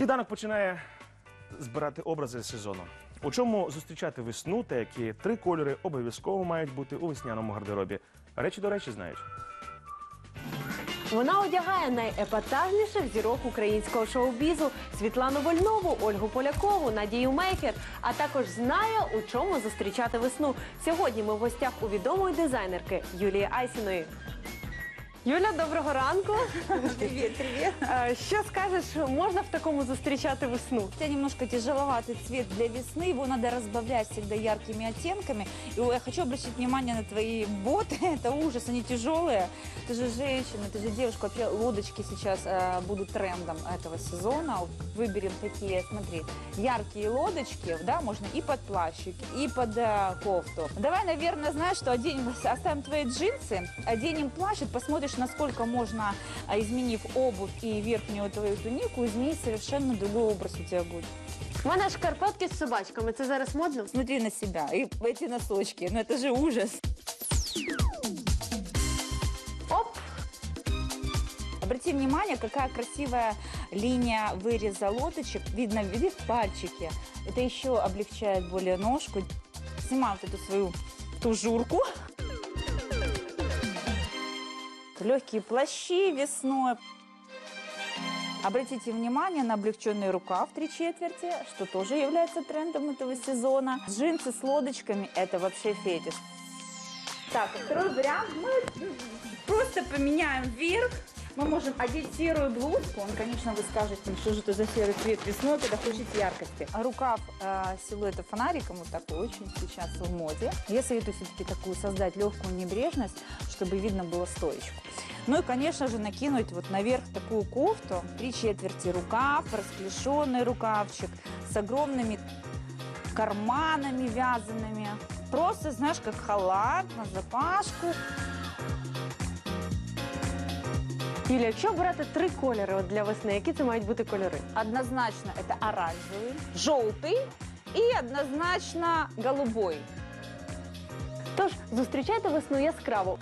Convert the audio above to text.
Сніданок починає збирати образи сезону. У чому зустрічати весну та які три кольори обов'язково мають бути у весняному гардеробі. Речі до речі знають. Вона одягає найепатажніших зірок українського шоу-бізу Світлану Вольнову, Ольгу Полякову, Надію Мейхер, а також знає, у чому зустрічати весну. Сьогодні ми в гостях у відомої дизайнерки Юлії Айсіної. Юля, доброго ранку. Привет, привет. Е, Що скажеш, можна в такому зустрічати весну? У тебя немножко тяжеловатый цвет для весны, его надо разбавлять всегда яркими оттенками. И я хочу обратить внимание на твои боты, это ужас, они тяжелые. Ты же женщина, ты же девушка, вообще лодочки сейчас э, будут трендом этого сезона. Выберем такие, смотри, яркие лодочки, да, можно и под плащик, и под э, кофту. Давай, наверное, знаешь, что оденем, оставим твои джинсы, оденем плащ и посмотришь, насколько можно, а, изменив обувь и верхнюю твою тунику, изменить совершенно другой образ у тебя будет. У мене шкарпетки з собачками. Це зараз модно? Смотри на себя и эти носочки, ну это же ужас. Оп! Обрати внимание, какая красивая линия выреза лодочек. Видно, видишь, пальчики. Это еще облегчает более ножку. Снимаю вот эту свою тужурку. Легкие плащи весной. Обратите внимание на облегченный рукав три четверти, что тоже является трендом этого сезона. Джинсы с лодочками – это вообще фетиш. Так, второй вариант. Мы просто поменяем вверх. Мы можем одеть серую блузку. Он, конечно, вы скажете, «Ну, что же это за серый цвет весной, когда хочется яркости. А рукав э, силуэта фонариком вот такой очень сейчас в моде. Я советую все-таки такую создать легкую небрежность, чтобы видно было стоечку. Ну и, конечно же, накинуть вот наверх такую кофту, три четверти рукав, расклешенный рукавчик с огромными карманами вязаными. Просто, знаешь, как халат на запашку. Юля, якщо брати три кольори от для весни, які це мають бути кольори? Однозначно это оранжевый, желтый и однозначно голубой. Тож зустрічайте весну яскраво.